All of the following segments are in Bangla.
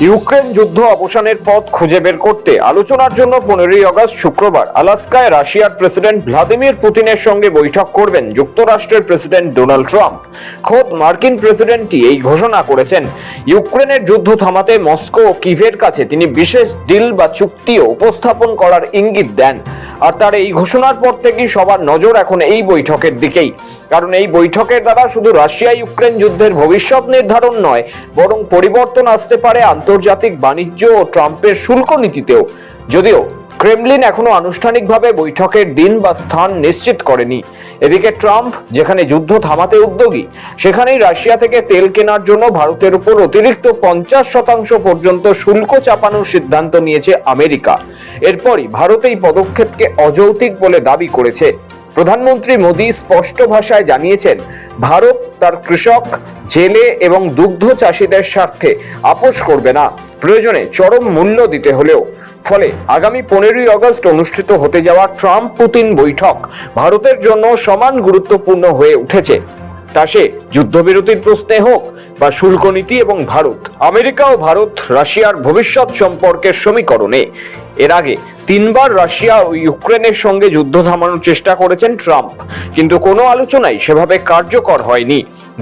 ইউক্রেন যুদ্ধ অবসানের পথ খুঁজে বের করতে আলোচনার জন্য পনেরোই আগস্ট শুক্রবার আলাস্কায় রাশিয়ার প্রেসিডেন্ট ভ্লাদিমির পুতিনের সঙ্গে বৈঠক করবেন যুক্তরাষ্ট্রের প্রেসিডেন্ট ডোনাল্ড ট্রাম্প। খোদ মার্কিন প্রেসিডেন্টই এই ঘোষণা করেছেন। ইউক্রেনের যুদ্ধ থামাতে মস্কো ও কিভের কাছে তিনি বিশেষ ডিল বা চুক্তিও উপস্থাপন করার ইঙ্গিত দেন। আর তার এই ঘোষণার পর থেকেই সবার নজর এখন এই বৈঠকের দিকেই। কারণ এই বৈঠকের দ্বারা শুধু রাশিয়া ইউক্রেন যুদ্ধের ভবিষ্যৎ নির্ধারণ নয়, বরং পরিবর্তন আসতে পারে আন্তর্জাতিক বাণিজ্য ও ট্রাম্পের শুল্ক নীতিতেও। যদিও ক্রেমলিন এখনও আনুষ্ঠানিকভাবে বৈঠকের দিন বা স্থান নিশ্চিত করেনি। এদিকে ট্রাম্প, যেখানে যুদ্ধ থামাতে উদ্যোগী, সেখানেই রাশিয়া থেকে তেল কেনার জন্য ভারতের উপর অতিরিক্ত পঞ্চাশ শতাংশ পর্যন্ত শুল্ক চাপানোর সিদ্ধান্ত নিয়েছে আমেরিকা। এরপরই ভারত এই পদক্ষেপকে অযৌক্তিক বলে দাবি করেছে। প্রধানমন্ত্রী মোদী স্পষ্ট ভাষায় জানিয়েছেন, ভারত তার কৃষক জেলে এবং দুগ্ধ চাষিদের স্বার্থে আপোষ করবে না। প্রয়োজনে চরম মূল্য দিতে হলেও। ফলে আগামী পনেরোই আগস্ট অনুষ্ঠিত হতে যাওয়া ট্রাম্প পুতিন বৈঠক ভারতের জন্য সমান গুরুত্বপূর্ণ হয়ে উঠেছে। তা সে যুদ্ধবিরতির প্রশ্নে হোক বা শুল্ক নীতি এবং ভারত, আমেরিকা ও ভারত, রাশিয়ার ভবিষ্যৎ সম্পর্কের সমীকরণে। এর আগে তিনবার রাশিয়া ও ইউক্রেনের সঙ্গে যুদ্ধ থামানোর চেষ্টা করেছেন ট্রাম্প। কিন্তু কোনো আলোচনাই সেভাবে কার্যকর হয়নি।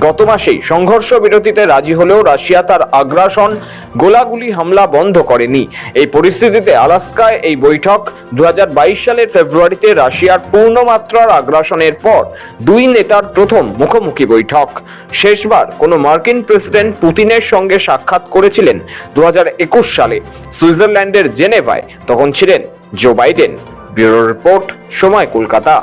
গত মাসেই সংঘর্ষ বিরতিতে রাজি হলেও রাশিয়া তার আগ্রাসন, গোলাগুলি হামলা বন্ধ করেনি। এই পরিস্থিতিতে আলাস্কায় এই বৈঠক দু সালের ফেব্রুয়ারিতে রাশিয়ার পূর্ণমাত্রার আগ্রাসনের পর দুই নেতার প্রথম মুখোমুখি বৈঠক। শেষবার কোনো মার্কিন প্রেসিডেন্ট পুতিনের সঙ্গে সাক্ষাৎ করেছিলেন দু হাজার একুশ সালে। সুইজারল্যান্ডের জেনেভায় তখন ছিলেন জো বাইডেন ব্যুরো রিপোর্ট সময় কলকাতা